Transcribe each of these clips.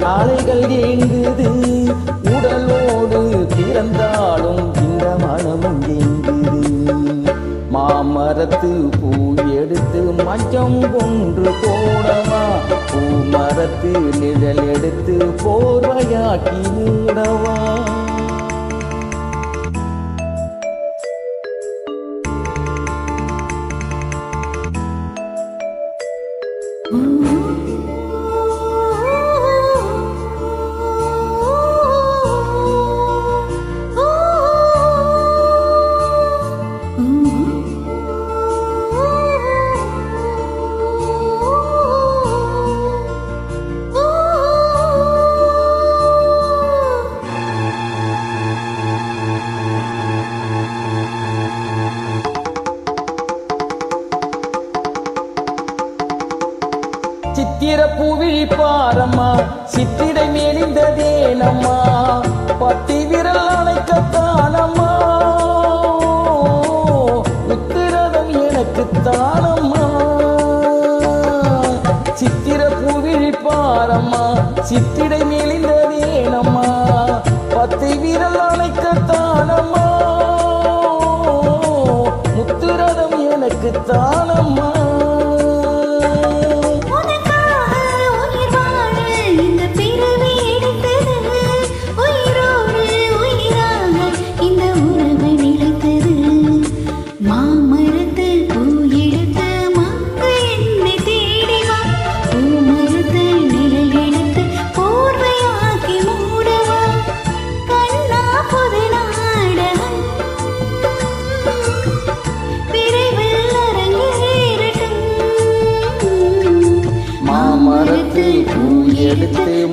நாளைகள் அலைகள் ஏங்குது உடலோடு பிறந்தாலும் இந்த மனமும் ஏங்குது மாமரத்து பூ எடுத்து மஞ்சம் கொன்று போடவா பூ மரத்து நிழல் எடுத்து போர்வையாக்கி மூடவா? Mm-hmm. சித்திர பூவிழி பாரம்மா சித்திரை மேலிந்த தேனம்மா பத்தி விரல் அணைக்கத்தானம்மா. உத்திரதம் எனக்கு தானம்மா சித்திர பூவிழி பாரம்மா சித்திரை மேலிந்த தேனம்மா பத்தி விரல் அணைக்கத்தானம்மா. முத்துரதம் எனக்கு தானம்மா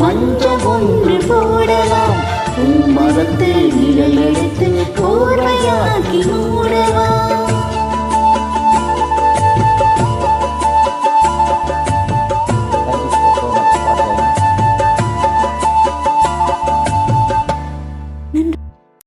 மஞ்சம் ஒன்று போடலாம். பூமரத்து நிழல் எடுத்து போர்வையாக்கி